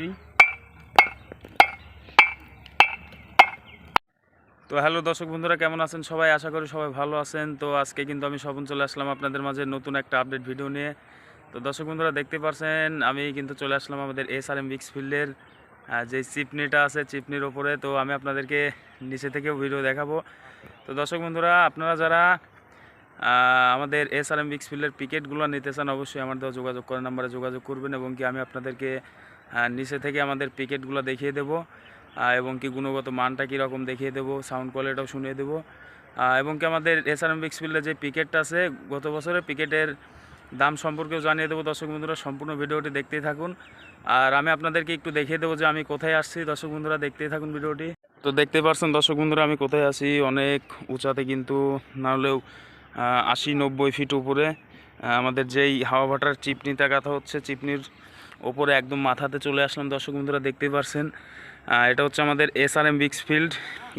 দিই। তো হ্যালো দর্শক বন্ধুরা, কেমন আছেন সবাই? আশা করি সবাই ভালো আছেন। তো আজকে কিন্তু আমি স্বপন চলে আসলাম আপনাদের মাঝে নতুন একটা আপডেট ভিডিও নিয়ে। তো দর্শক বন্ধুরা, দেখতে পারছেন, আমি কিন্তু চলে আসলাম আমাদের এস আর এম বিক্স ফিল্ডের যে চিপনিটা আছে চিপনির ওপরে। তো আমি আপনাদেরকে নিচে থেকেও ভিডিও দেখাবো। তো দর্শক বন্ধুরা, আপনারা যারা আমাদের এস আর এম বিক্স ফিল্ডের পিকেটগুলো নিতে চান, অবশ্যই আমার দেওয়া যোগাযোগ করার নাম্বারে যোগাযোগ করবেন এবং কি আমি আপনাদেরকে নিচে থেকে আমাদের পিকেটগুলো দেখিয়ে দেবো। এবং কি গুণগত মানটা কীরকম দেখিয়ে দেবো সাউন্ড কোয়ালিটিও শুনিয়ে দেবো। এবং কি আমাদের এস আর এম বিক্স যে পিকেটটা আছে, গত বছরের পিকেটের দাম সম্পর্কেও জানিয়ে দেবো। দর্শক বন্ধুরা, সম্পূর্ণ ভিডিওটি দেখতেই থাকুন। আর আমি আপনাদেরকে একটু দেখিয়ে দেবো যে আমি কোথায় আসছি। দর্শক বন্ধুরা, দেখতেই থাকুন ভিডিওটি। তো দেখতে পাচ্ছেন দর্শক বন্ধুরা, আমি কোথায় আসি অনেক উঁচাতে কিন্তু না হলেও আশি নব্বই ফিট উপরে আমাদের যেই হাওয়া ভাটার চিপনিটা গাথা হচ্ছে, চিপনির ওপরে একদম মাথাতে চলে আসলাম, দর্শক বন্ধুরা দেখতেই পারছেন। এটা হচ্ছে আমাদের S R M bricks field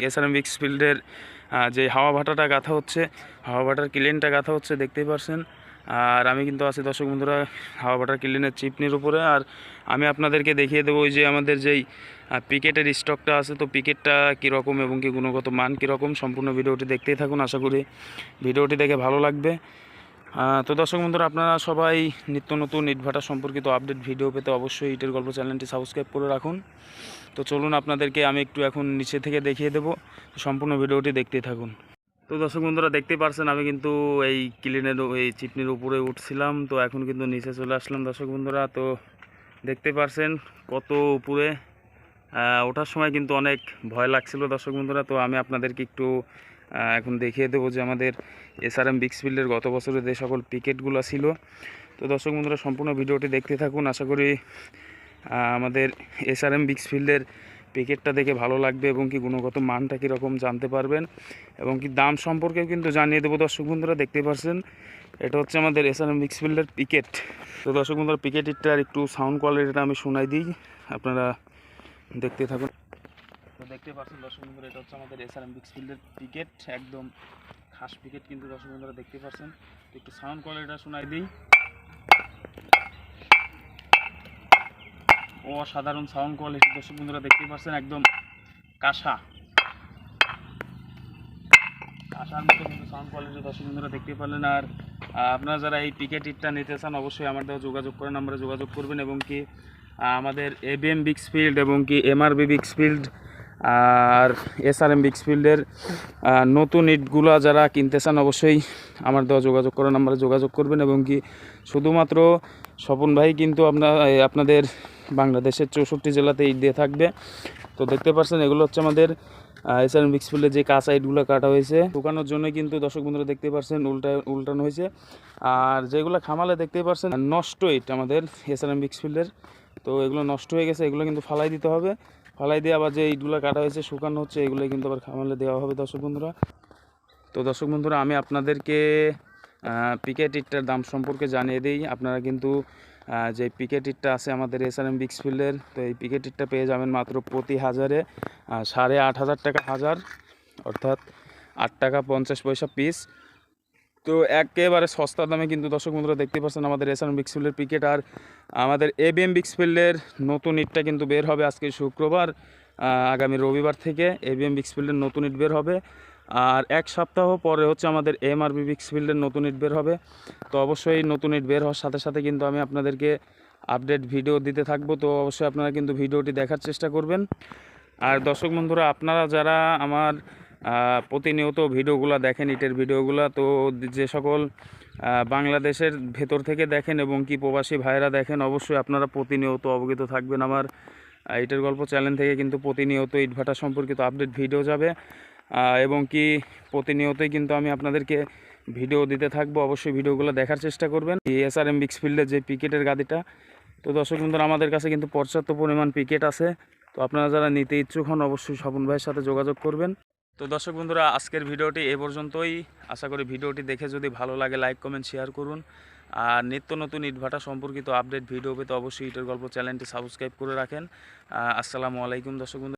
S R M bricks ফিল্ডের যে হাওয়া ভাটাটা গাথা হচ্ছে, হাওয়া ভাটার ক্লিনটা গাথা হচ্ছে, দেখতেই পারছেন। আর আমি কিন্তু আছি, দর্শক বন্ধুরা, হাওয়া ভাটার ক্লিনের চিপনির উপরে। আর আমি আপনাদেরকে দেখিয়ে দেবো ওই যে আমাদের যেই পিকেটের স্টকটা আছে, তো পিকেটটা কীরকম এবং কি গুণগত মান কীরকম, সম্পূর্ণ ভিডিওটি দেখতেই থাকুন, আশা করি ভিডিওটি দেখে ভালো লাগবে। তো দর্শক বন্ধুরা, আপনারা সবাই নিত্য নতুন ইটভাটা সম্পর্কিত আপডেট ভিডিও পেতে অবশ্যই ইটের গল্প চ্যানেলটি সাবস্ক্রাইব করে রাখুন। তো চলুন আপনাদেরকে আমি একটু এখন নিচে থেকে দেখিয়ে দেবো। সম্পূর্ণ ভিডিওটি দেখতেই থাকুন। তো দর্শক বন্ধুরা, দেখতেই পারছেন, আমি কিন্তু এই ক্লিনের এই চিপনির উপরে উঠছিলাম। তো এখন কিন্তু নিচে চলে আসলাম দর্শক বন্ধুরা। তো দেখতে পারছেন কত উপরে। ওঠার সময় কিন্তু অনেক ভয় লাগছিল দর্শক বন্ধুরা। তো আমি আপনাদেরকে একটু এখন দেখিয়ে দেবো যে আমাদের এসআরএম বিক্সফিল্ডের গত বছরে যে সকল পিকেটগুলো ছিল। তো দর্শক বন্ধুরা, সম্পূর্ণ ভিডিওটি দেখতে থাকুন। আশা করি আমাদের এসআরএম বিক্সফিল্ডের পিকেটটা দেখে ভালো লাগবে এবং কি গুণগত মানটা কীরকম জানতে পারবেন এবং কি দাম সম্পর্কেও কিন্তু জানিয়ে দেবো। দর্শক বন্ধুরা, দেখতে পাচ্ছেন এটা হচ্ছে আমাদের এসআরএম বিক্সফিল্ডের পিকেট তো দর্শক বন্ধুরা পিকেটটার একটু সাউন্ড কোয়ালিটিটা আমি শোনাই দিই। আপনারা দেখতে থাকুন। দেখতে পাচ্ছেন দর্শক বন্ধুরা, এটা হচ্ছে আমাদের এসআরএম বিক্সফিল্ডের পিকেট একদম খাস পিকেট কিন্তু দর্শক বন্ধুরা দেখতে পাচ্ছেন। একটু সাউন্ড কোয়ালিটিটা শোনাই দিই। অসাধারণ সাউন্ড কোয়ালিটি দর্শক বন্ধুরা দেখতে পাচ্ছেন, একদম কাঁসা। কাঁসার মতো কিন্তু সাউন্ড কোয়ালিটি দর্শক বন্ধুরা দেখতে পারলেন। আর আপনারা যারা এই পিকেট ইটটা নিতে চান, অবশ্যই আমার দেওয়া যোগাযোগ করেন আমরা যোগাযোগ করবেন এবং কি আমাদের এবিএম বিক্সফিল্ড এবং কি এমআরবি বিক্সফিল্ড আর এস এসআরএম বিক্সফিল্ডের আহ, নতুন ইটগুলো যারা কিনতে চান অবশ্যই আমার দেওয়া যোগাযোগ করেন আমরা যোগাযোগ করবেন এবং কি শুধুমাত্র স্বপন ভাই কিন্তু আপনার আপনাদের বাংলাদেশের চৌষট্টি জেলাতে ইট দিয়ে থাকবে। তো দেখতে পাচ্ছেন এগুলো হচ্ছে আমাদের এসআরএম বিক্সফিল্ডের যে কাঁচা ইটগুলো কাটা হয়েছে শুকানোর জন্য কিন্তু দর্শক বন্ধুরা দেখতে পাচ্ছেন উল্টা উল্টানো হয়েছে। আর যেগুলো খামালে দেখতে পাচ্ছেন নষ্ট ইট আমাদের এসআরএম বিক্সফিল্ডের তো এগুলো নষ্ট হয়ে গেছে এগুলো কিন্তু ফালাই দিতে হবে। ফালাই দিয়ে আবার যে ইটগুলো কাটা হয়েছে, শুকানো হচ্ছে এগুলো কিন্তু আবার খামালে দেওয়া হবে দর্শক বন্ধুরা। তো দর্শক বন্ধুরা, আমি আপনাদেরকে পিকেট ইটটার দাম সম্পর্কে জানিয়ে দিই। আপনারা কিন্তু যে পিকেট ইটটা আছে আমাদের এস আর এম বিক্সফিল্ডের তো এই পিকেট ইটটা পেয়ে যাবেন মাত্র প্রতি হাজারে সাড়ে আট হাজার টাকা হাজার, অর্থাৎ আট টাকা পঞ্চাশ পয়সা পিস তো একেবারে সস্তা দামে কিন্তু দর্শক বন্ধুরা দেখতে পাচ্ছেন আমাদের এস আর এম বিক্সফিল্ডের পিকেট আর আমাদের এবিএম বিক্সফিল্ডের নতুন ইটটা কিন্তু বের হবে আজকে শুক্রবার আগামী রবিবার থেকে এবিএম বিক্সফিল্ডের নতুন ইট বের হবে। আর এক সপ্তাহ পরে হচ্ছে আমাদের এম আর বি বিক্সফিল্ডের নতুন ইট বের হবে। তো অবশ্যই নতুন ইট বের হওয়ার সাথে সাথে কিন্তু আমি আপনাদেরকে আপডেট ভিডিও দিতে থাকব। তো অবশ্যই আপনারা কিন্তু ভিডিওটি দেখার চেষ্টা করবেন। আর দর্শক বন্ধুরা, আপনারা যারা আমার প্রতিনিয়ত ভিডিওগুলো দেখেন, ইটের ভিডিওগুলো। তো যে সকল বাংলাদেশের ভেতর থেকে দেখেন এবং কি প্রবাসী ভাইরা দেখেন, অবশ্যই আপনারা প্রতিনিয়ত অবগত থাকবেন আমার ইটের গল্প চ্যানেল থেকে। কিন্তু প্রতিনিয়ত ইটভাটা সম্পর্কিত আপডেট ভিডিও যাবে। এবং কি প্রতিনিয়তই কিন্তু আমি আপনাদেরকে ভিডিও দিতে থাকব। অবশ্যই ভিডিওগুলো দেখার চেষ্টা করবেন। এই এস আর এম বিক্সফিল্ডের যে পিকেটের গাদিটা তো দর্শক বন্ধুরা, আমাদের কাছে কিন্তু পর্যাপ্ত পরিমাণ পিকেট আছে। তো আপনারা যারা নিতে ইচ্ছুক হন, অবশ্যই স্বপন ভাইয়ের সাথে যোগাযোগ করবেন। তো দর্শক বন্ধুরা, আজকের ভিডিওটি এ পর্যন্তই। আশা করি ভিডিওটি দেখে যদি ভালো লাগে, লাইক, কমেন্ট, শেয়ার করুন। আর নিত্য নতুন ইটভাটা সম্পর্কিত আপডেট, ভিডিও পেতে অবশ্যই ইটের গল্প চ্যানেলটি সাবস্ক্রাইব করে রাখেন। আসসালামু আলাইকুম দর্শক বন্ধু